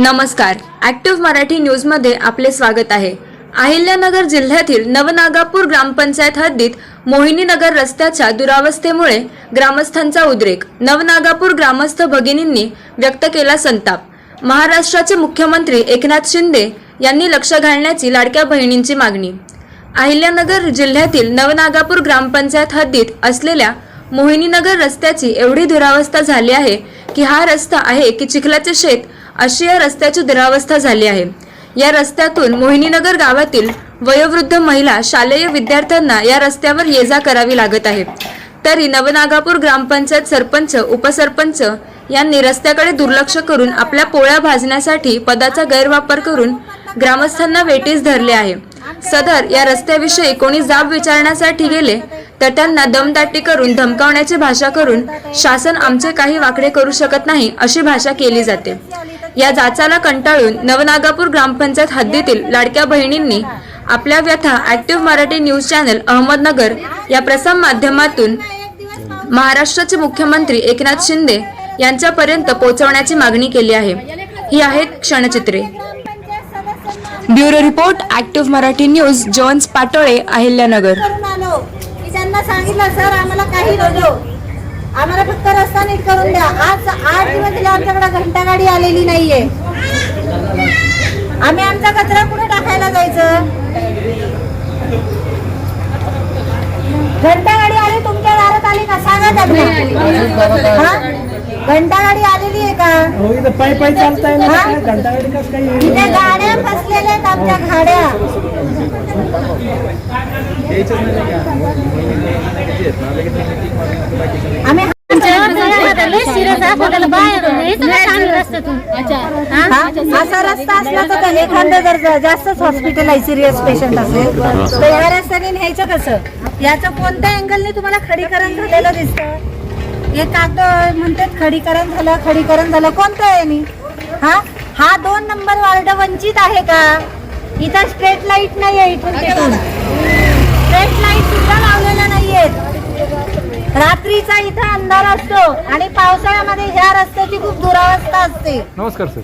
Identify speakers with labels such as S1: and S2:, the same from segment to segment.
S1: नमस्कार. ॲक्टिव्ह मराठी न्यूजमध्ये आपले स्वागत आहे. अहिल्यानगर जिल्ह्यातील नवनागापूर ग्रामपंचायत हद्दीत मोहिनीनगर रस्त्याच्या दुरावस्थेमुळे ग्रामस्थांचा उद्रेक. नवनागापूर ग्रामस्थ भगिनींनी व्यक्त केला संताप. महाराष्ट्राचे मुख्यमंत्री एकनाथ शिंदे यांनी लक्ष घालण्याची लाडक्या बहिणींची मागणी. अहिल्यानगर जिल्ह्यातील नवनागापूर ग्रामपंचायत हद्दीत असलेल्या मोहिनीनगर रस्त्याची एवढी दुरावस्था झाली आहे की हा रस्ता आहे की चिखलाचे शेत अशी या रस्त्याची दुरावस्था झाली आहे. या रस्त्यातून मोहिनीनगर गावातील वयोवृद्ध महिला शालेय विद्यार्थ्यांना या रस्त्यावर ये जा करावी लागत आहे. तरी नवनागापूर ग्रामपंचायत सरपंच उपसरपंच यांनी रस्त्याकडे दुर्लक्ष करून आपल्या पोळ्या भाजण्यासाठी पदाचा गैरवापर करून ग्रामस्थांना वेटीस धरले आहे. सदर या रस्त्याविषयी कोणी जाब विचारण्यासाठी गेले तर त्यांना दमदाटी करून धमकावण्याची भाषा करून शासन आमचे काही वाकडे करू शकत नाही अशी भाषा केली जाते. या जाचाला कंटाळून नवनागापूर ग्रामपंचायत हद्दीतील लाडक्या बहिणींनी आपल्या व्यथा active Marathi news channel Ahmednagar या प्रसार माध्यमातून महाराष्ट्राचे मुख्यमंत्री एकनाथ शिंदे यांच्यापर्यंत पोहोचवण्याची मागणी केली आहे. ही आहेत क्षणचित्रे. Bureau report active Marathi news Johns Patole Ahilyanagar.
S2: सांगितलं सर आम्हाला काही आम्हाला फक्त रस्ता नीट करून द्या. आज आठ दिवस दिले आमच्याकडे घंटा गाडी आलेली नाहीये. आम्ही आमचा कचरा कुठे टाकायला जायचं? घंटा गाडी आली तुमच्या दारात आली का? सांगा त्यांना. हा? घंटा गाडी आलेली आहे का?
S3: हो इथं पायी पायी चालताय ना.
S2: हा?
S3: काय घंटागाडी?
S2: इथे गाड्या फसलेल्या आहेत आमच्या गाड्या आम्ही हा? असा रस्ता असला तर एखादं जर जा- जास्तच हॉस्पिटल आहे सिरियस पेशंट असेल. तर या रस्त्याने न्यायचं कसं? याचं कोणत्या अँगलने तुम्हाला खडीकरण झालेलं दिसतं? हे कागद म्हणतात खडीकरण झालं खडीकरण झालं. कोणतं आहे यांनी? हा? हा दोन नंबर वार्ड वंचित आहे का? इथं स्ट्रेट लाइट नाही आहे इथून स्ट्रेट लाइट सुद्धा नाहीयेत रात्रीचा इथं अंधार असतो आणि पावसाळ्यामध्ये ह्या रस्त्याची खूप दुरावस्था असते.
S3: नमस्कार सर.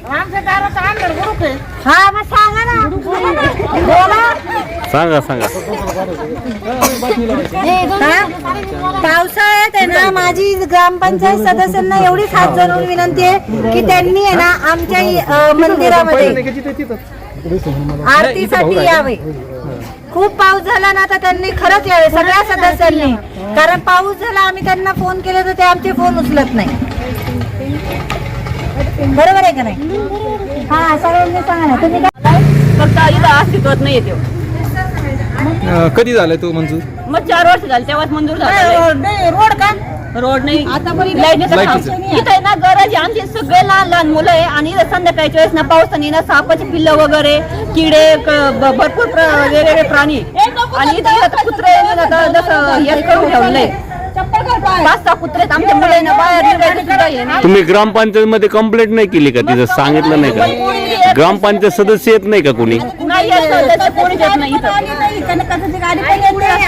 S2: हा मग सांगा ना. बोला.
S4: सांगा सांगा.
S2: हा? पावसाळ्यात आहे ना माझी ग्रामपंचायत सदस्यांना एवढीच हात जोडून विनंती आहे की त्यांनी आहे ना आमच्या अ, मंदिरामध्ये आरतीसाठी यावे. खूप पाऊस झाला ना तर त्यांनी खरंच यावे सगळ्या सदस्यांनी. कारण पाऊस झाला आम्ही त्यांना फोन केले तर ते आमचे फोन उचलत नाही. बरोबर आहे का नाही? हा सगळ्यांनी सांगा ना तुम्ही काय
S5: फक्त इथं अस्तित्वात नाही येतो
S3: कधी झालाय तो मंजूर?
S5: मग चार वर्ष झाले तेव्हाच मंजूर झालं.
S2: रोड का?
S5: रोड नाही. इथं आहे. ना गरज आहे. आमची सगळे लहान लहान मुलं आहे. आणि संध्याकाळच्या वेळेस ना पावसाने ना सापाची पिल्लं वगैरे किडे भरपूर प्र- वेगवेगळे प्राणी. आणि कुत्रे करून ठेवलंय. पाच सहा कुत्रे आहेत. आमच्या मुलं आहे ना बाहेर निघायचं सुद्धा नाही.
S4: तुम्ही ग्रामपंचायत मध्ये कंप्लेंट नाही केली का तिथं सांगितलं नाही का? ग्रामपंचायत सदस्य येत नाही का कोणी?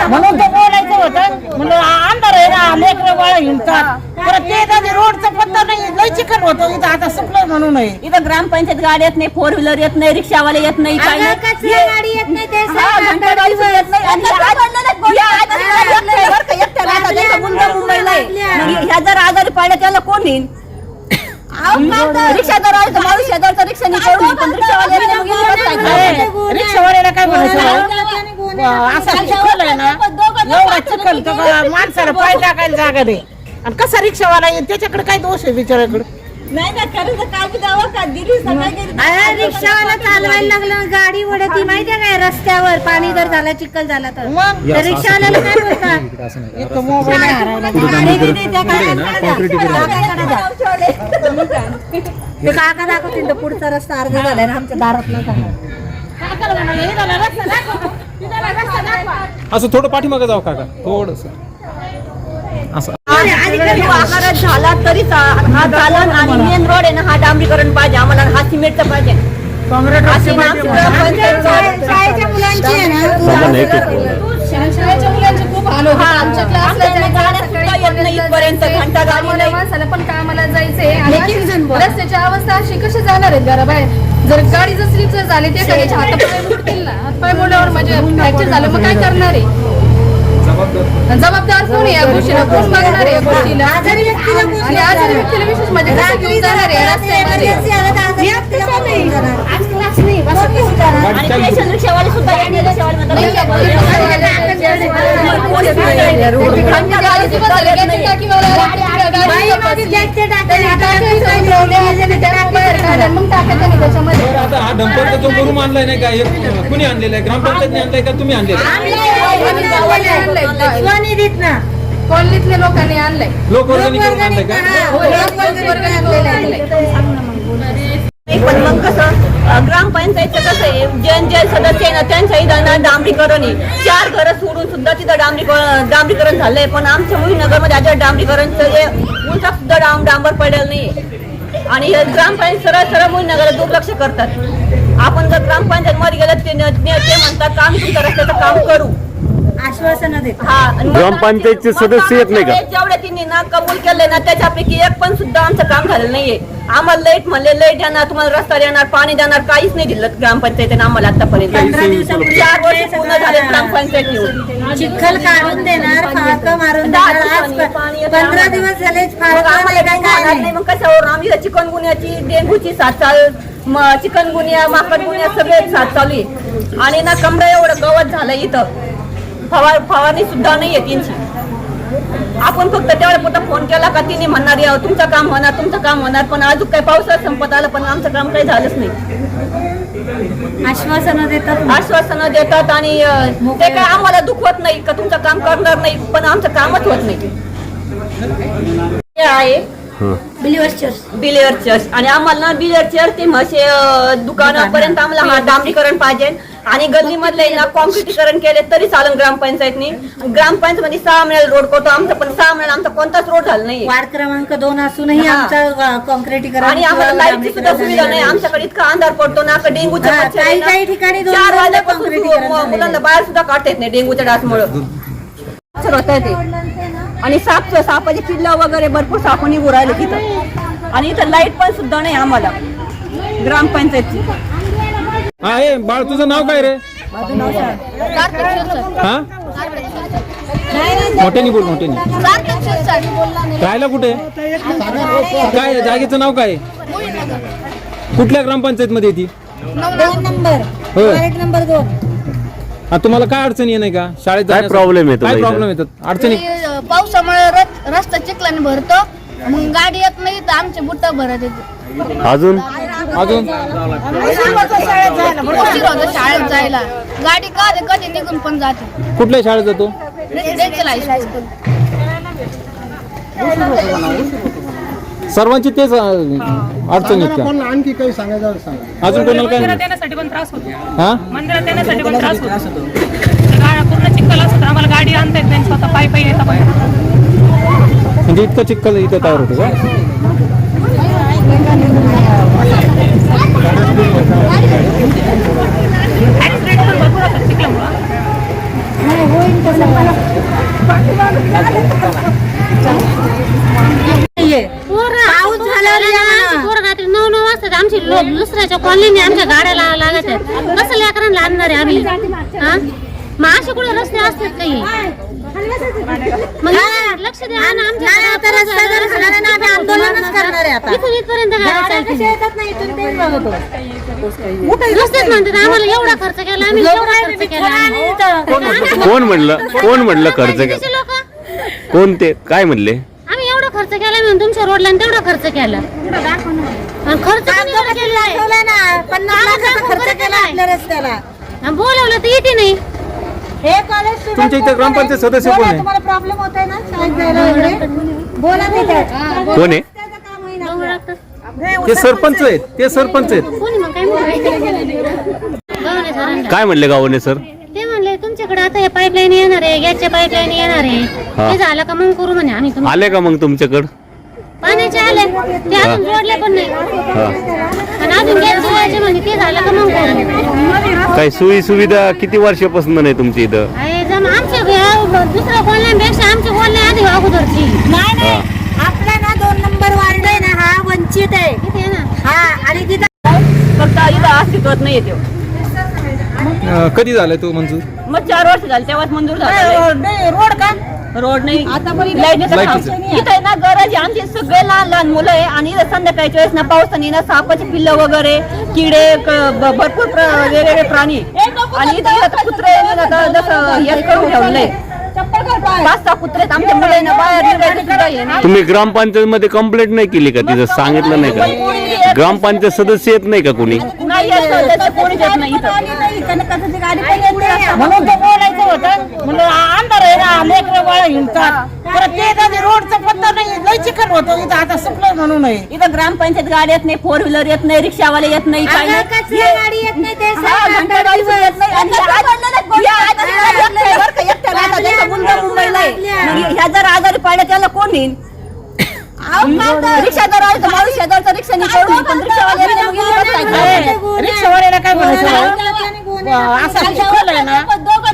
S2: म्हणून तो बोलायचं होतं म्हणलं अंधार आहे ना लेकर बाळ हिंडतात परत ते कधी रोडचा पत्ता नाही लय चिखल होतो इथं आता सुकलं म्हणून नाही
S5: इथं ग्रामपंचायत गाडी येत नाही फोर व्हीलर येत नाही रिक्षावाले येत नाही काही नाही.
S2: गाडी येत नाही
S5: हा, येत. आणि ह्या आज- या आजारी एकट्या आहे बरं का, एकट्या राहतात. त्याचा मुलगा मुंबईला आहे. मग ह्या जर आजारी पडल्या त्याला कोण नेईन रिक्षा माणूस शेजारचा रिक्षा नाही पण नाही, काय करायचं?
S2: रिक्षावाल्याला काय म्हणायचं असा चिखल आहे ना? एवढा चिखल तर का माणसाला पाय टाकायला जागा दे. आणि कसा रिक्षावाला येईल त्याच्याकडे काय दोष आहे बिचाराकडे
S5: नाही ना करायचं काय बी द्यावं का दिली सगळं केली.
S2: रिक्षावाला चालवायला लागलं गाडी वडती माहितीये काय रस्त्यावर पाणी जर झाला चिखल झाला तर. मग? रिक्षावाल्याला काय बोलतात ते काका दाखवतील तर पुढचा रस्ता अर्धा झालाय ना आमच्या दारात
S3: असं थोडं पाठीमागं जाऊ काका. थोडस. असं
S5: आकारात झाला तरी चा- हा झाला आणि मेन रोड आहे ना हा डांबरीकरण पाहिजे आम्हाला हा सिमेंटचा पाहिजे.
S2: शाळेच्या मुलांची आहे ना
S5: हा, आमच्या
S6: म्हाताऱ्या माणसाला पण कामाला जायचंय. रस्त्याची अवस्था अशी कशी जाणार आहेत घराबाहेर? जर गाडी जर स्लिप जर झाली ते एखाद्याच्या हातपाय मोडतील ना. हातपाय मोडल्यावर म्हणजे फ्रॅक्चर झालं मग काय करणार आहे? जबाबदार कोण आहे या गोष्टीला कोण बघणार आहे या गोष्टीला
S2: आजारी व्यक्तीला कोण
S6: आणि आजारी व्यक्तीला विशेष म्हणजे कसं घेऊन जाणार आहे?
S5: आणि पेशंट रिक्षावाले सुद्धा यांनी रिक्षावाले म्हणतात
S6: नाही, गाडीची गाडी तपासली. मग त्याच्यामध्ये
S3: आता हा डंपरचा जो करून आणलाय नाही का हे कुणी आणलेला आहे ग्रामपंचायतने आणलाय का तुम्ही आणलेला आहे?
S6: आम्ही आणलंय.
S2: स्वनिधीत ना?
S6: कॉलनीतल्या लोकांनी आणलंय.
S3: लोकवर्गणी करून आणलाय का?
S6: हो, लोकवर्गणी करून आणलंय.
S5: नाही, पण मग कसं अं, ग्रामपंचायतचं कसं आहे? जे जे सदस्य आहे ना त्यांच्या इथं डांबरीकरण आहे. चार घरं सोडून सुद्धा तिथं डांबरीकरण डांबरीकरण झालंय. पण आमच्या मुलीनगरमध्ये अजून डांबरीकरणचं जे उंचा सुद्धा डांब डांबर पडेल नाही आणि हे ग्रामपंचायत सरळ सरळ मुलीनगरला दुर्लक्ष करतात. आपण जर ग्रामपंचायत मध्ये गेलं ते ते म्हणतात काम तुमच्या रस्त्याचं काम करू.
S2: आश्वासन देत
S5: हा आणि मग
S4: ग्रामपंचायतचे सदस्य येत नाही का?
S5: जेवढे तिने ना कबूल केले ना त्याच्यापैकी एक पण सुद्धा आमचं काम झालं नाहीये. आम्हाला लाइट म्हणले लाइट देणार तुम्हाला रस्ता देणार पाणी देणार काहीच नाही दिलं ग्रामपंचायतीने आम्हाला आतापर्यंत. चार वर्ष पूर्ण झाले ग्रामपंचायत येऊन
S2: चिखल काढून देणार फाळकं मारून देणार आज पंधरा. दिवस झाले फाळकं
S5: आम्हाला काही नाही. मग कशावर? आम्ही इथं चिकनगुन्याची डेंग्यूची साथ चाल म- चिकनगुन्या माकडगुन्या सगळे साथ चालू आहे. आणि ना कमरा एवढं गवत झालं इथं. फवार फवारणी सुद्धा नाहीये त्यांची. आपण फक्त तेवढ्या पुरता फोन केला का तिने म्हणणार "या, तुमचं काम होणार तुमचं काम होणार पण अजून काही पावसाळ्यात संपत आलं पण आमचं काम काही झालंच नाही.
S2: आश्वासन देतात
S5: आश्वासनं देतात आणि ते काय आम्हाला दुखवत नाही का तुमचं काम करणार नाही पण आमचं कामच होत नाही. आहे.
S2: बिलिव्हर्स चर्च
S5: बिलेअर चर्च आणि आम्हाला ना बिलेअर चर्च ते म्हशे दुकानापर्यंत आम्हाला हा डांबरीकरण पाहिजे. आणि गल्लीमधले ना कॉन्क्रिटीकरण केले तरी चालेल ग्रामपंचायतनी. ग्रामपंचायत मध्ये सहा मिळेल रोड करतो. आमचा पण सहा मिळेल आमचा कोणताच रोड झाला नाही
S2: वार्ड क्रमांक दोन असूनही
S5: हा.
S2: आमचं
S5: आणि आम्हाला लाईटची सुद्धा सुविधा नाही. आमच्याकडे इतका अंधार पडतो. ना का
S2: हा,
S5: मच्छर आहे
S2: काही-. काही ठिकाणी दोन
S5: चार वाजल्यापासून मुलांना. बाहेर सुद्धा काढता येत नाही डेंग्यूच्या डासमुळं. होत आहे ते? आणि साप सापाची किल्ला वगैरे भरपूर साप निघू राहिले तिथं. आणि इथं लाइट पण सुद्धा नाही आम्हाला. ग्रामपंचायतची.
S3: हा हे बाळ तुझं नाव काय रे? हा? मोठ्यानी बोल मोठ्यानी. राहायला कुठे? काय जागेचं नाव काय? कुठल्या ग्रामपंचायत मध्ये येते
S2: नंबर.
S3: तुम्हाला काय अडचणी आहे नाही का? शाळेत
S4: काय येतो
S3: काय प्रॉब्लेम? येतात? अडचणी
S6: पावसामुळे रस- रस्ता चिखलाने भरतो. मग गाडी येत नाही तर आमचे बुट्ट भरत येते.
S4: अजून?
S3: अजून?
S6: उशीर होतो शाळेत जायला. गाडी कधी कधी निघून पण जाते.
S3: कुठल्या शाळेत जातो?
S6: रेसिडेन्शियल हायस्कूल
S3: सर्वांची तेच अं, अडचणी आहेत का?
S7: आणखी काही सांगायचं सांगा.
S3: अजून कोणाला काय
S8: मंदिरात? येण्यासाठी पण त्रास होतो.
S3: हा?
S8: मंदिरात येण्यासाठी पण त्रास होतो. असतो आम्हाला गाडी आणता येत नाही स्वतः पायी पायी येता पाहिजे
S3: म्हणजे इतकं चिखल इथं तयार होतो का?
S8: ऍक्सिडेंट पण भरपूर होतात चिखल्यामुळं
S2: नाहीये. पाऊस झाल्यावर या ना.
S9: पोरं रात्री नऊ नऊ वाजतात आमची लोक दुसऱ्याच्या कॉलनीने आमच्या गाड्या ला- लागत आहेत. कसं लेकरांना आणणार आहे आम्ही? हा? मग असे कुठे रस्ते असतात काही. मग लक्ष द्या ना आमच्या
S2: नाही, आता रस्ता जर झाला नाही ना, आम्ही आंदोलनच करणार आहे आता.
S9: इथून इथपर्यंत गाड्या चालतील. नुसतेच म्हणतात आम्हाला एवढा खर्च केला आम्ही एवढा खर्च केला.
S4: कोण म्हणलं कोण म्हणलं खर्च केला?
S9: लोक
S4: कोण ते काय म्हणले?
S9: आम्ही एवढा खर्च केला म्हणून तुमच्या रोडला आणि तेवढा खर्च केला. आणि खर्च पण आहे.
S2: दाखवलं ना पन्नास लाखाचा खर्च केला आपल्या रस्त्याला.
S9: आणि बोलावलं तर येते नाही.
S2: हे कॉलेज student
S3: तुमच्या इथे ग्रामपंचायत सदस्य
S2: बोला,
S3: कोण आहे?
S2: तुम्हाला प्रॉब्लेम होत आहे ना शाळेत जायला वगैरे बोला तिथे
S4: कोण आहे
S2: रस्त्याचं काम होईना
S9: डोंगर
S2: आपलं.
S9: लागतं.
S3: ते सरपंच आहेत ते सरपंच आहेत
S9: कोणी मग काय म्हणलं? गव्हाणे सरांना.
S4: काय म्हणले गावाने सर
S9: ते म्हणले तुमच्याकडे आता हे पाईपलाईन येणार आहे गॅसच्या पाईपलाईन येणार आहे
S4: हा.
S9: ते झालं का मग करू म्हणे आम्ही तुम्ही
S4: आले का मग तुमच्याकडं
S9: पाण्याचे आले. ते अजून जोडले पण नाही. अजून म्हणजे ते झालं का मग
S4: काय? सोयी सुविधा किती वर्षापासून नाही तुमची इथं?
S9: आहे जम आमच्या आधी अगोदरची. नाही आपला ना दोन नंबर
S2: वार्ड आहे ना हा वंचित आहे. ना. हा आणि तिथं
S5: फक्त इथं अस्तित्वात नाही येते.
S3: कधी झालं तो मंजूर?
S5: मग चार वर्ष झाले तेव्हाच मंजूर झाला. रोड का? रोड नाही. इथं आहे ना गरज आहे. आमची सगळे लहान लहान मुलं आहे आणि संध्याकाळच्या वेळेस ना पावसाने ना सापाची पिल्लं वगैरे किडे क- भरपूर प्र- वेगवेगळे प्राणी. आणि इथं आता कुत्रे आता जसं हे करून ठेवलंय. पाच सहा कुत्रे आहेत. आमच्या मुलं आहे ना बाहेर निघायचं सुद्धा नाही
S4: तुम्ही ग्रामपंचायत मध्ये कंप्लेंट नाही केली का तिथं? सांगितलं नाही का? ग्रामपंचायत सदस्य येत नाही का कोणी?
S5: नाही येत सध्याचं कोणीच येत नाही इथं.
S2: म्हणून तर बोलायचं होतं. म्हणलं अंधार आहे ना. बाळा हिंडतात. परत ते कधी रोडचा पत्ता नाही लय चिकन होतो. इथं आता सुकलं म्हणून आहे
S5: इथं ग्रामपंचायत गाडी येत नाही फोर व्हीलर येत नाही रिक्षावाले येत नाही काही
S2: अगं, कचरा
S5: नाही.
S2: गाडी येत नाही, ते
S5: हा,
S2: सगळं
S5: घंटागाडी सुद्धा येत नाही. आणि
S2: आता
S5: आज- या आजीला एकटं आहे बरं का, एकटं आहे. आता त्याचा मुलगा मुंबईला आहे. मग ह्या जर आजारी पडल्या त्याला कोण येईल रिक्षा जर आली तर माणूस शेजारचा रिक्षा नाही करून पण रिक्षावाले येत नाही, मग इथे कसं काय करायचं?
S2: रिक्षावाल्याला काय म्हणायचं असा चिखल आहे ना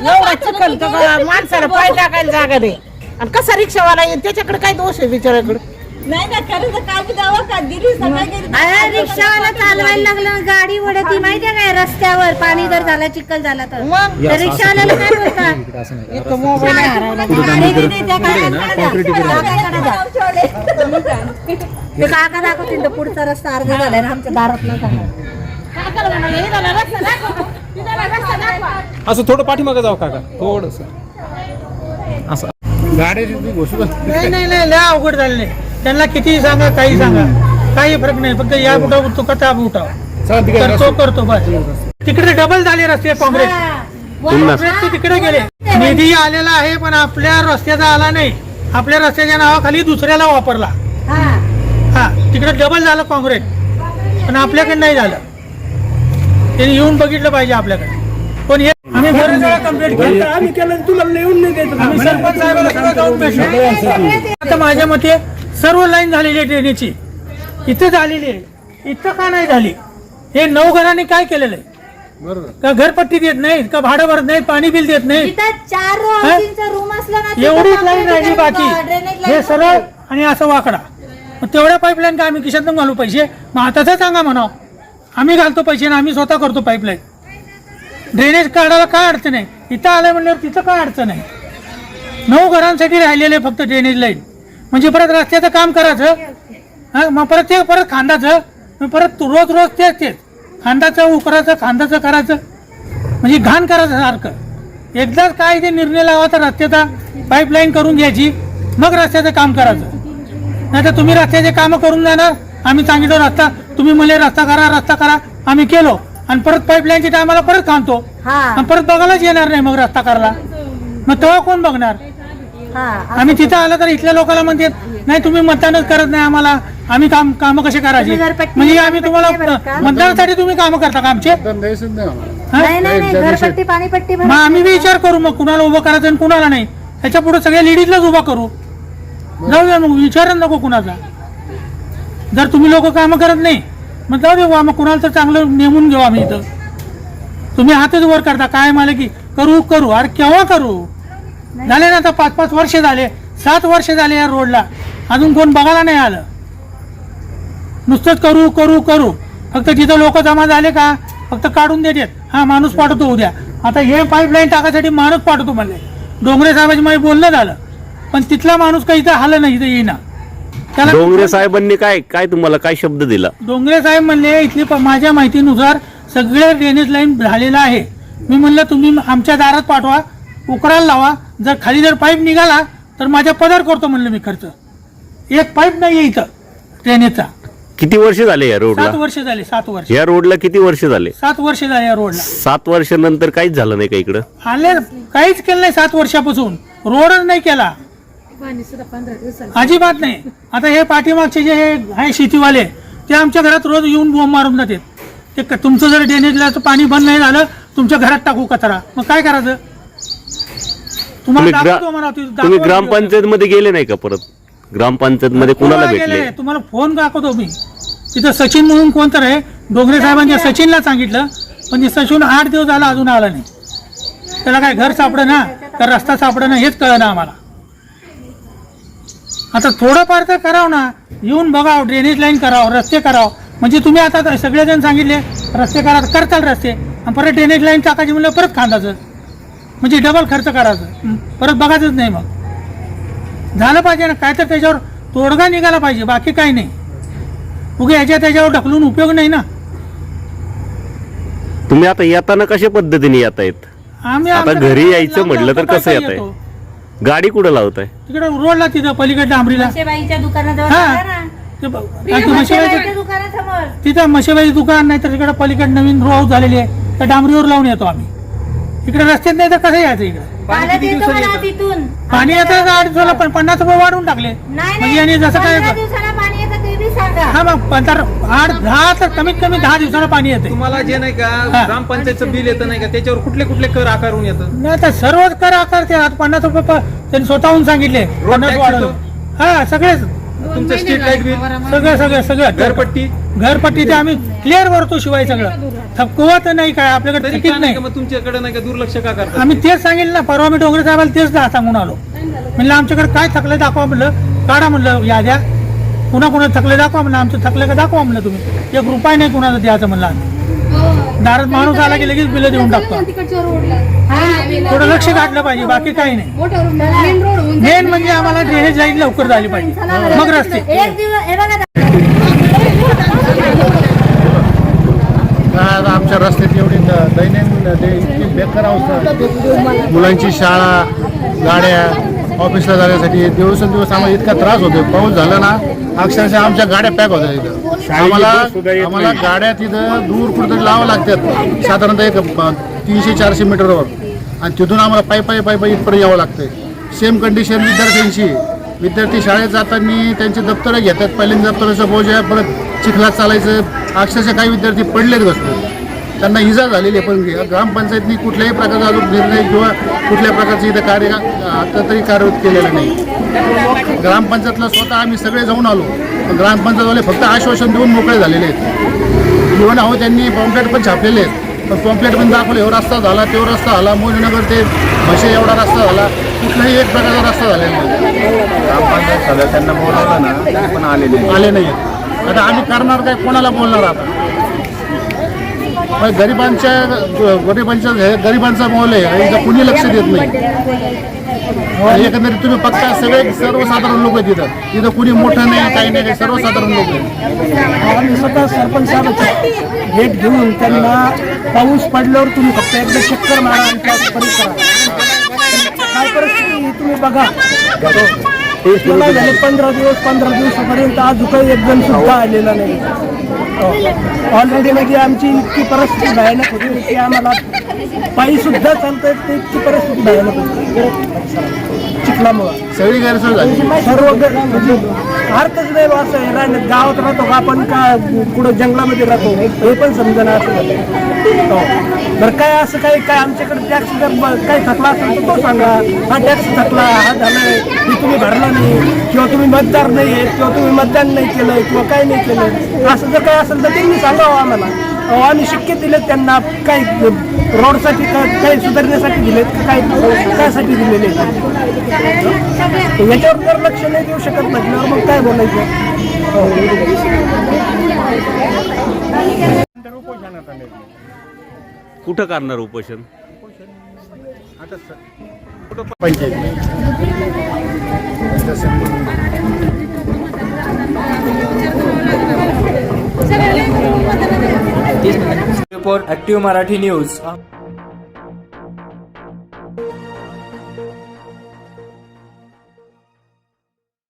S2: एवढा चिखल तर का माणसाला पाय टाकायला जागा नाही आणि कसा रिक्षावाला येईल त्याच्याकडे काय दोष आहे बिचाराकडे
S5: नाही ना करायचं काय बी दावा का दिली सगळं गेली.
S2: रिक्षावाला चालवायला लागलं गाडी वडती माहितीये काय? रस्त्यावर पाणी जर झालं चिखल झाला तर. मग? रिक्षावाल्याला काय बोलतात? मोबाईल हरवला ते काका दाखवतील पुढचा रस्ता अर्धा झालाय ना आमच्या दारात
S3: असं थोडं पाठीमागं जाऊ काका. थोडस. असं.
S10: नाही नाही नाही लय अवघड झाले नाही. त्यांना किती सांगा काही सांगा. काही फरक नाही फक्त या उठाव तो कथा उठाव करतो करतो बस. तिकडे डबल झाले रस्ते काँग्रेस. काँग्रेस ते तिकडे गेले. निधी आलेला आहे पण आपल्या रस्त्याचा आला नाही. आपल्या रस्त्याच्या नावाखाली दुसऱ्याला वापरला. हा. तिकडे डबल झालं काँग्रेस. पण आपल्याकडे नाही झालं. त्यांनी येऊन बघितलं पाहिजे आपल्याकडे. पण हे आम्ही बरेच वेळा कंप्लेंट केली. आम्ही केलं तुला लिहून नाही देत आम्ही सरपंच साहेबांना सुद्धा जाऊन भेटलो आता माझ्या मते सर्व लाईन झालेली आहे ट्रेनेची. इथं झालेली आहे. इथं का नाही झाली? हे नऊ घरांनी काय केलेलं आहे?
S7: बरोबर.
S10: का घरपट्टी देत नाहीत? का भाडं भरत नाही पाणी बिल देत नाही
S2: तिथं चार हॉलचा रूम असला ना तिथं
S10: एवढीच लाईन राहिली बाकी. हे सरळ आणि असं वाकडा. मग तेवढ्या पाईपलाईन का आम्ही खिशातून घालू पैसे? मग आताच सांगा म्हणा आम्ही घालतो पैसे ना आम्ही स्वतः करतो पाईपलाईन ड्रेनेज काढायला काय अडचण आहे? इथं आलं म्हणल्यावर तिथं काय अडचण आहे? नऊ घरांसाठी राहिलेले फक्त ड्रेनेज लाईन म्हणजे परत रस्त्याचं काम करायचं हा मग परत ते परत खांदाचं मग परत रोज रोज तेच तेच. खांदाचं उकराचं खांदाचं करायचं. म्हणजे घाण करायचं सारखं. एकदाच काय ते निर्णय लावायचा रस्त्याचा पाईपलाईन करून घ्यायची मग रस्त्याचं काम करायचं. नाही तर तुम्ही रस्त्याचे कामं करून जाणार आम्ही सांगितलं रस्ता तुम्ही म्हणले रस्ता करा रस्ता करा. आम्ही केलो. आणि परत पाईपलाईनच्या टायमाला परत
S2: हा.
S10: आणि परत बघायलाच येणार नाही मग रस्ता करायला. मग तेव्हा कोण बघणार?
S2: हा
S10: आम्ही तिथं आलं तर इथल्या लोकांना म्हणतात नाही तुम्ही मतदानच करत नाही आम्हाला. आम्ही काम कामं कसे करायची? म्हणजे आम्ही तुम्हाला? मतदानासाठी तुम्ही कामं करता का आमचे?
S7: तर द्यायचंच नाही आम्हाला?
S2: नाही नाही नाही घरपट्टी पाणीपट्टी
S10: मग आम्ही विचार करू मग कुणाला उभं करायचं आणि कुणाला नाही. त्याच्या पुढे सगळ्या लेडीजलाच उभा करू. जाऊया मग विचारच नको कुणाचा. जर तुम्ही लोक कामं करत नाही मग जाऊ दे मग कुणाला तर चांगलं नेमून घेऊ आम्ही इथं. तुम्ही हातच वर करता काय मला की करू करू. अरे केव्हा करू? झाले ना आता पाच पाच वर्ष झाले. सात वर्ष झाले या रोडला. अजून कोण बघायला नाही आलं. नुसतंच करू करू करू. फक्त तिथं लोक जमा झाले का फक्त काढून देतात. हा माणूस पाठवतो उद्या. आता हे पाईपलाईन टाकायसाठी माणूस पाठवतो म्हणले. डोंगरे साहेबांची माझी बोलणं झालं. पण तिथला माणूस काही इथं आलं नाही इथं येईना. त्याला
S4: डोंगरे साहेबांनी काय काय तुम्हाला काय शब्द दिला?
S10: डोंगरे साहेब म्हणले इथली प- माझ्या माहितीनुसार सगळे ड्रेनेज लाईन झालेलं आहे. मी म्हणलं तुम्ही आमच्या दारात पाठवा उकरायला लावा. जर खाली जर पाईप निघाला तर माझ्या पदर करतो म्हणलं मी खर्च. एक पाईप नाही आहे इथं ड्रेनेजचा
S4: किती वर्ष झाले या
S10: सात
S4: रोडला
S10: वर्ष झाले सात वर्ष.
S4: या रोडला किती वर्ष झाले?
S10: सात वर्ष झाले या रोडला
S4: सात वर्षानंतर काहीच झालं नाही का इकडं?
S10: आले काहीच केलं नाही सात वर्षापासून. रोडच नाही केला. अजिबात नाही. आता हे पाठीमागचे जे हे आहे शेतीवाले ते आमच्या घरात रोज येऊन बोंब मारून जातात. ते क- तुमचं जर ड्रेनेजला पाणी बंद नाही झालं तुमच्या घरात टाकू कचरा. मग काय करायचं? तुम्हाला
S4: तुम्ही ग्रा-
S10: दाखवतो मला ते-
S4: तुम्ही
S10: दाखवा
S4: ग्रामपंचायत मध्ये गेले नाही का परत? ग्रामपंचायत मध्ये कुणाला
S10: कोणाला
S4: भेटले?
S10: गेले? तुम्हाला फोन दाखवतो मी. तिथं सचिन म्हणून कोणतर आहे? डोंगरे साहेबांच्या सचिनला सांगितलं पण ते सचिन आठ दिवस झाला अजून आला नाही. त्याला काय घर सापडं ना? का रस्ता सापडं ना? हेच कळलं ना आम्हाला. आता थोडंफार तर करावं ना. येऊन बघावं ड्रेनेज लाईन करावं रस्ते करावं. म्हणजे तुम्ही आता सगळेजण सांगितले रस्ते करा करताल रस्ते. आणि परत ड्रेनेज लाईन टाकायची म्हणलं परत खांदायचं म्हणजे डबल खर्च करायचं. परत बघायचंच नाही मग. झालं पाहिजे ना. काय तर त्याच्यावर तोडगा निघाला पाहिजे बाकी काही नाही. उगे याच्या त्याच्यावर ढकलून उपयोग नाही ना.
S4: तुम्ही आता येताना कशा पद्धतीने येत आहेत
S10: आम्ही
S4: आता
S10: आमच्या
S4: घरी यायचं
S10: लांब
S4: म्हटलं तर
S10: लांब
S4: कसं येतो. आहे गाडी कुठं लावताय?
S10: तिकडे रोडला तिथं पलीकडे
S2: दुकानाजवळ
S10: हा.
S2: ना.
S10: ते ब-
S2: दुकानासमोर.
S10: तिथं म्हशीबाई दुकान नाही तर तिकडे पलीकडे नवीन रो हाऊस झालेली आहे. त्या डांबरीवर लावून येतो आम्ही. इकडे रस्त्यात नाही तर कसं यायचं इकडे?
S2: पाण्यात येतो मला तिथून.
S10: पाणी येतं आठ दिवसाला पण पन्नास रुपये वाढवून टाकले.
S2: नाही
S10: म्हणजे यांनी जसं काय
S2: पंधरा दिवसाला
S10: हा मग पंधरा आठ दहा तर कमीत कमी दहा दिवसाला पाणी येते.
S3: तुम्हाला जे नाही का
S10: हा.
S3: ग्रामपंचायतचं बिल येतं नाही का त्याच्यावर कुठले कुठले कर आकारून येतं?
S10: नाही तर सर्वच कर आकारते आज पन्नास रुपये प- त्यांनी स्वतःहून सांगितले पन्नास
S3: tax
S10: वाढवलं. हा सगळेच.
S3: तुमचं स्ट्रीट लाइट बिल
S10: सगळं सगळं सगळं.
S3: घरपट्टी?
S10: घरपट्टी ते आम्ही क्लिअर भरतो शिवाय सगळं. थकवत नाही काय आपल्याकडे
S3: तरी
S10: थकीत
S3: का नाही
S10: नाही.
S3: का मग तुमच्याकडे नाही का दुर्लक्ष का करतात?
S10: आम्ही तेच सांगितलं ना परवा मी डोंगरे साहेबाला तेच दा- सांगून आलो. म्हणलं आमच्याकडे काय थकलं दाखवा म्हणलं काढा म्हणलं याद्या. कुणा कुणा थकले दाखवा म्हणलं आमचं थकलं का दाखवा म्हणलं तुम्ही. एक रुपये नाही कुणाला द्यायचं म्हणलं आम्ही. दारात माणूस आला की लगेच बिलं देऊन टाकतो. थोडं लक्ष घातलं पाहिजे बाकी काही नाही.
S6: मोठा मेन रोड होऊन
S10: मेन म्हणजे आम्हाला ड्रेनेज लाईन लवकर झाली पाहिजे. मग रस्ते.
S2: एक दिवस हे बघा
S7: आज आमच्या रस्त्यात एवढी दैनंदिन इतकी बेकार अवस्था. मुलांची शाळा गाड्या ऑफिसला जाण्यासाठी दिवसेंदिवस आम्हाला इतका त्रास होतो पाऊस झाला ना अक्षरशः आमच्या गाड्या पॅक होत्या इथं. आम्हाला आम्हाला गाड्या तिथं दूर कुठेतरी लावावं लागतात. साधारणतः एक तीनशे चारशे मीटरवर. आणि तिथून आम्हाला पायी पायी पायी पायी इथपर्यंत यावं लागतंय. सेम कंडिशन विद्यार्थ्यांची. विद्यार्थी शाळेत जाताना त्यांचे दप्तरं घेतात. पहिल्यांदा दप्तराचं बोज आहे परत चिखलात चालायचं. अक्षरशः काही विद्यार्थी पडलेत बसले त्यांना इजा झालेली आहे. पण ग्रामपंचायतनी कुठल्याही प्रकारचा अजून निर्णय किंवा कुठल्या प्रकारचं इथं कार्य आता तरी कार्यरत केलेलं नाही. ग्रामपंचायतला स्वतः आम्ही सगळे जाऊन आलो. पण ग्रामपंचायतवाले फक्त आश्वासन देऊन मोकळे झालेले आहेत. इव्हन अहो त्यांनी पॉम्पलेट पण छापलेले आहेत. पण पॉम्पलेट पण दाखवले एवढा रस्ता झाला तेवढा रस्ता झाला मोजनगर ते म्हशे एवढा रस्ता झाला. कुठलाही एक प्रकारचा रस्ता झालेला नाही.
S11: ग्रामपंचायत सदस्यांना बोलावलं ना पण आले नाही.
S7: आले नाही आता आम्ही करणार काय कोणाला बोलणार आपण पण गरिबांच्या गरिबांच्या गरिबांचा मोल आहे इथं कुणी लक्ष देत नाही. एकंदरीत तुम्ही फक्त सगळे सर्वसाधारण लोक आहेत तिथं इथं कुणी मोठं नाही काही नाही सर्वसाधारण लोक आहेत.
S10: आम्ही स्वतः सरपंच साहेबांची भेट घेऊन त्यांना पाऊस पडल्यावर तुम्ही फक्त एकदा चक्कर मारा आणि परिसरात काय परिस्थिती तुम्ही बघा. झाले पंधरा दिवस पंधरा दिवसापर्यंत आज काही एकदम सुद्धा आलेला नाही. हो. ऑलरेडी म्हणजे आमची इतकी परिस्थिती भयानक होती की आम्हाला पायी सुद्धा चालता ते इतकी परिस्थिती भयानक होती. चिखलामुळं
S7: सगळी गैरसोय झाली.
S10: सर्व ग- म्हणजे अर्थच नाही बा असं. आहे. रान- गावात राहतो का आपण का कुठं जंगलामध्ये राहतो? हे पण समजा असं झालं. हो. बरं काय असं काही काय आमच्याकडे टॅक्स जर ब- काही थकला असेल तर तो सांगा. हा टॅक्स थकला हा झालाय हे तुम्ही भरला नाही. किंवा तुम्ही मतदार नाही आहेत किंवा तुम्ही मतदान नाही केलं किंवा काही नाही केलं असं जर काय असेल तर त्यांनी सांगावं आम्हाला. अहो, आम्ही शिक्के दिले त्यांना काही रोडसाठी का काही सुधारण्यासाठी दिलेत का? काही कायसाठी दिलेले आहेत? याच्यावर जर लक्ष नाही देऊ शकत म्हटल्यावर मग काय बोलायचं?
S4: कुठं करणार उपोषण?
S7: Panchayat
S12: report active Marathi news